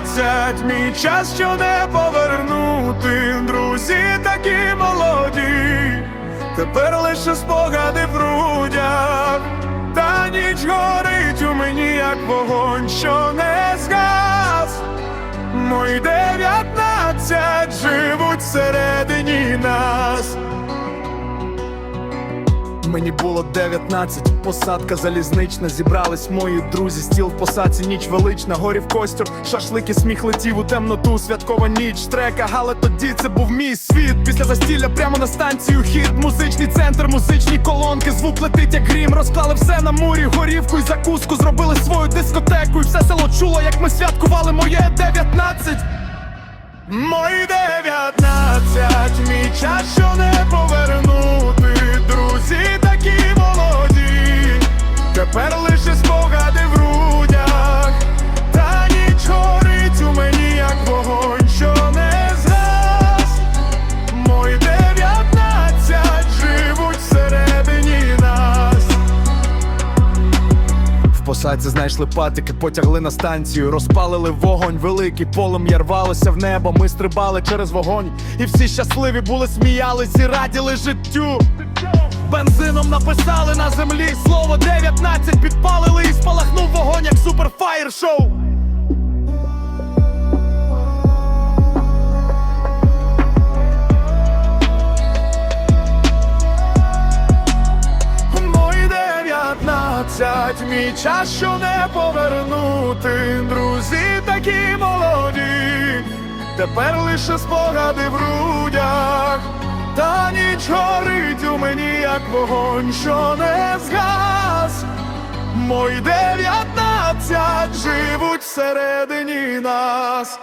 дев'ятнадцять, мій час, що не повернути, друзі такі молоді, тепер лише спогади в грудях, та ніч горить у мені, як вогонь, що не згас. Мої дев'ятнадцять живуть всередині Мені було 19, посадка залізнична, зібрались мої друзі, стіл в посадці, ніч велична, горів костюр, шашлики, сміх летів у темноту, святкова ніч, трека, але тоді це був мій світ. Після застілля прямо на станцію хід, музичний центр, музичні колонки, звук летить, як грім, розклали все на мурі, горівку і закуску, зробили свою дискотеку, і все село чуло, як ми святкували моє 19. Мої дев'ятнадцять, мій час, посадці знайшли патики, потягли на станцію, розпалили вогонь великий, полум'я рвалося в небо. Ми стрибали через вогонь, і всі щасливі були, сміялись і раділи життю. Бензином написали на землі слово 19 підпалили і спалахнув вогонь, як суперфаєр шоу. Дев'ятнадцять, мій час, що не повернути, друзі такі молоді, тепер лише спогади в грудях, та ніч горить у мені, як вогонь, що не згас. Мої дев'ятнадцять живуть всередині нас.